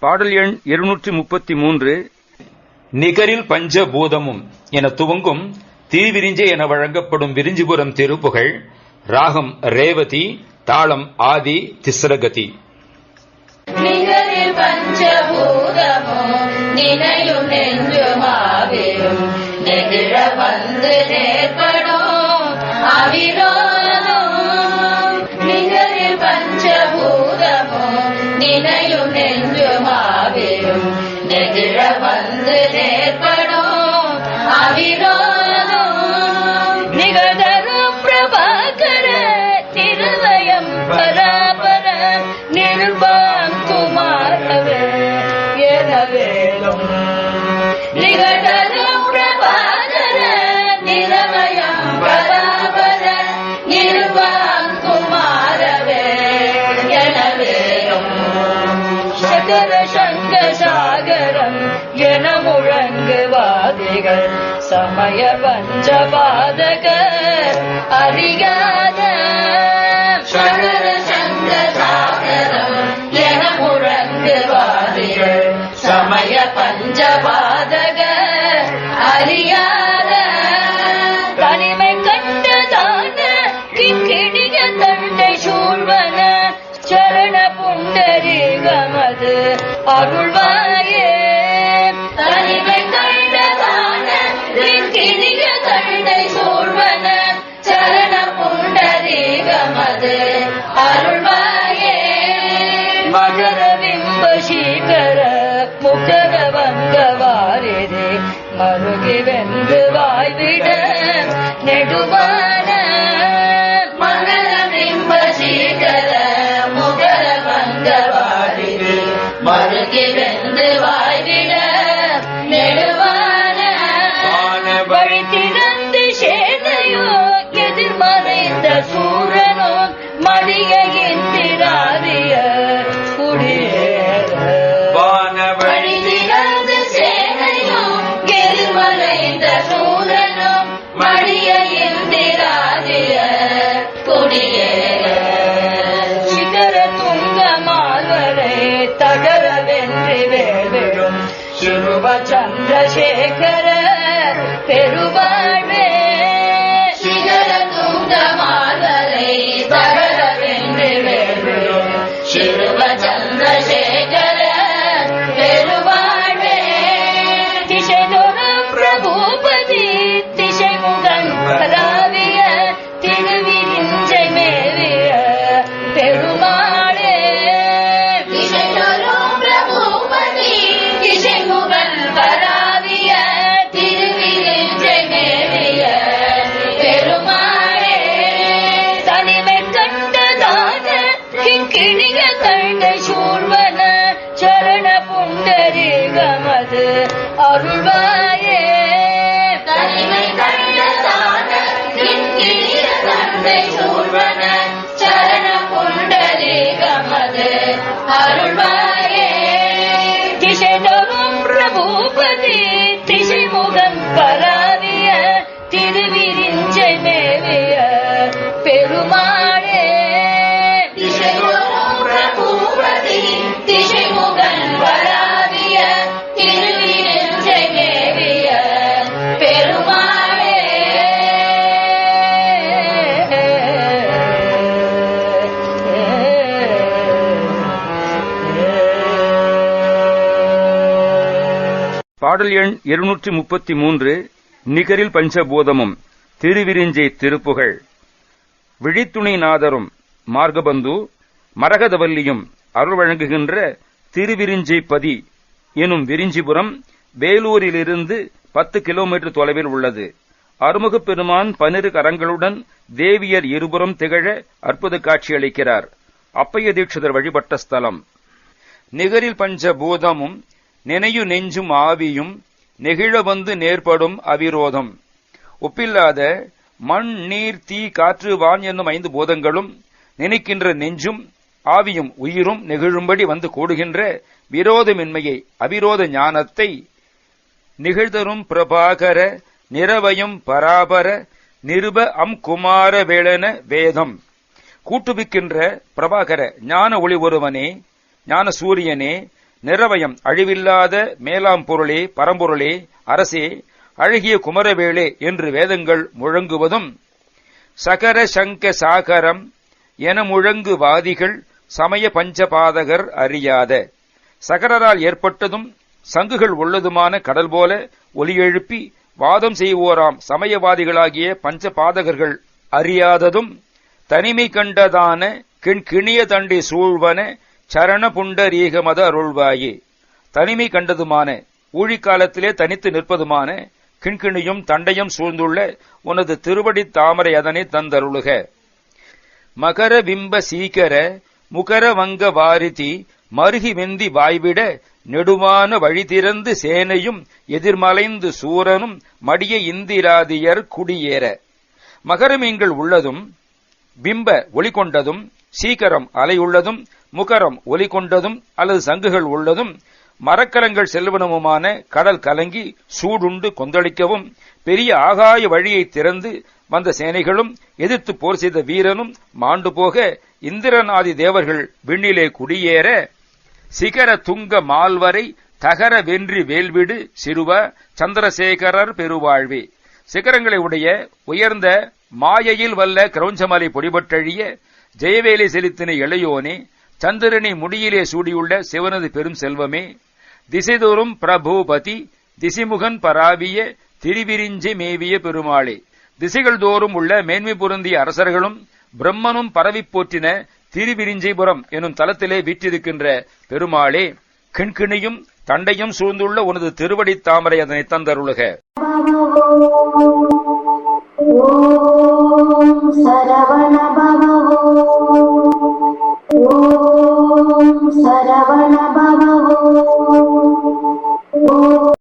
பாடல் எண் இருநூற்றி முப்பத்தி மூன்று. நிகரில் பஞ்சபூதமும் என துவங்கும் திருவிரிஞ்சை என வழங்கப்படும் விரிஞ்சிபுரம் திருப்புகழ் ராகம் ரேவதி தாளம் ஆதி திஸ்ரகதி. நிகரில் பஞ்சபூதமும் நினையும் நெஞ்சுமாவியும் நெகிழ வந்து நேர்படும் அவிரோதம் நிகரில் பஞ்சபூதமும் நினையும் நெஞ்சுமாவியும் நெகிழ வந்து நேர்படும் அவிரோதம் நிகழ்தரும் பிரபாகர திருவயம் பராபர சகர சங்க சாகரம் என முழங்குவாதிகள் சமய பஞ்சபாதகர் அறியாத அருள்வாயே. தனிமை கண்டதான கிங்கிடிய தண்டை சூழ்வன சரண புண்டரீகமது அருள்வாயே. மகர பிம்ப சீகர முகர மருகி வென்று வாய்விட நெடுவான சிறுவ சந்திரசேகர பெருவாழ்வே சிகர துங்க மால்வரை தகர வென்றி வேவிடும் சிறுவ சந்திரசேகர கிங்கிணிய கண்ட சூழ்வன சரண புண்டரீகமது அருள்வாயே. தலைமை தனிமை கண்டதான கிங்கிணிய கண்டை சூழ்வன பாடல் எண் இருநூற்றி முப்பத்தி மூன்று நிகரில் பஞ்சபூதமும் திருவிரிஞ்சை திருப்புகழ் விழித்துணை நாதரும் மார்கபந்து மரகதவல்லியும் அருள் வழங்குகின்ற திருவிரிஞ்சை பதி எனும் விரிஞ்சிபுரம் வேலூரிலிருந்து பத்து கிலோமீட்டர் தொலைவில் உள்ளது. அருமுகப் பெருமான் பனிரு கரங்களுடன் தேவியர் இருபுறம் திகழ அற்புத காட்சியளிக்கிறார் அப்பைய தீட்சிதர் வழிபட்ட ஸ்தலம். நிகரில் பஞ்ச பூதமும் நினையு நெஞ்சும் ஆவியும் நெகிழ வந்து நேர்படும் அவிரோதம். ஒப்பில்லாத மண் நீர் தீ காற்று வான் என்னும் ஐந்து பூதங்களும் நினைக்கின்ற நெஞ்சும் ஆவியும் உயிரும் நெகிழும்படி வந்து கூடுகின்ற விரோதமின்மையை அவிரோத ஞானத்தை நிகழ்தரும் பிரபாகர நிறவயம் பராபர நிருப அம் குமார வேளன வேதம். கூட்டுவிக்கின்ற பிரபாகர ஞான ஒளி ஒருவனே ஞான சூரியனே நிறவயம் அழிவில்லாத மேலாம் பொருளே பரம்பொருளே அரசே அழகிய குமரவேளே என்று வேதங்கள் முழங்குவதும் சகர சங்க சாகரம் என முழங்கு வாதிகள் சமய பஞ்சபாதகர் அறியாத. சகரரால் ஏற்பட்டதும் சங்குகள் உள்ளதுமான கடல் போல ஒலி எழுப்பி வாதம் செய்வோராம் சமயவாதிகளாகிய பஞ்சபாதகர்கள் அறியாததும் தனிமை கண்டதான கிண்கிணிய தண்டை சூழ்வன சரண புண்டரீகமத அருள்வாயே தனிமை கண்டதுமான ஊழிக்காலத்திலே தனித்து நிற்பதுமான கிண்கிணியும் தண்டையும் சூழ்ந்துள்ள உனது திருவடி தாமரை அதனை தந்தருளுக. மகர பிம்ப சீக்கர முகர வங்க வாரிதி மருகி வெந்தி வாய்விட நெடுமான வழி திறந்து சேனையும் எதிர்மலைந்து சூரனும் மடிய இந்திராதியர் குடியேற. மகரமீன்கள் உள்ளதும் பிம்ப ஒளி கொண்டதும் சீக்கரம் அலையுள்ளதும் முகரம் ஒலி கொண்டதும் அல்லது சங்குகள் உள்ளதும் மரக்கலங்கள் செல்வனமுமான கடல் கலங்கி சூடுண்டு கொந்தளிக்கவும் பெரிய ஆகாய வழியை திறந்து வந்த சேனைகளும் எதிர்த்து போர் செய்த வீரனும் மாண்டு போக இந்திரநாதி தேவர்கள் விண்ணிலே குடியேற சிகர துங்க மால்வரை தகர வென்றி வேல்விடு சிறுவ சந்திரசேகரர் பெருவாழ்வே. சிகரங்களை உடைய உயர்ந்த மாயையில் வல்ல கிரௌஞ்சமலை பொடிபட்டழிய ஜெயவேலை செலுத்தின இளையோனே சந்திரனை முடியிலே சூடியுள்ள சிவனது பெரும் செல்வமே திசைதோறும் பிரபூபதி திசைமுகன் பராவிய திரிவிரிஞ்சி மேவிய பெருமாளே. திசைகள் தோறும் உள்ள மேன்மை பொருந்திய அரசர்களும் பிரம்மனும் பரவி போற்றின திருவிரிஞ்சிபுரம் எனும் தலத்திலே வீற்றிருக்கின்ற பெருமாளே கிண்கிணியும் தண்டையும் சூழ்ந்துள்ள உனது திருவடி தாமரை அதனை தந்தருளுக. ஓம் சரவண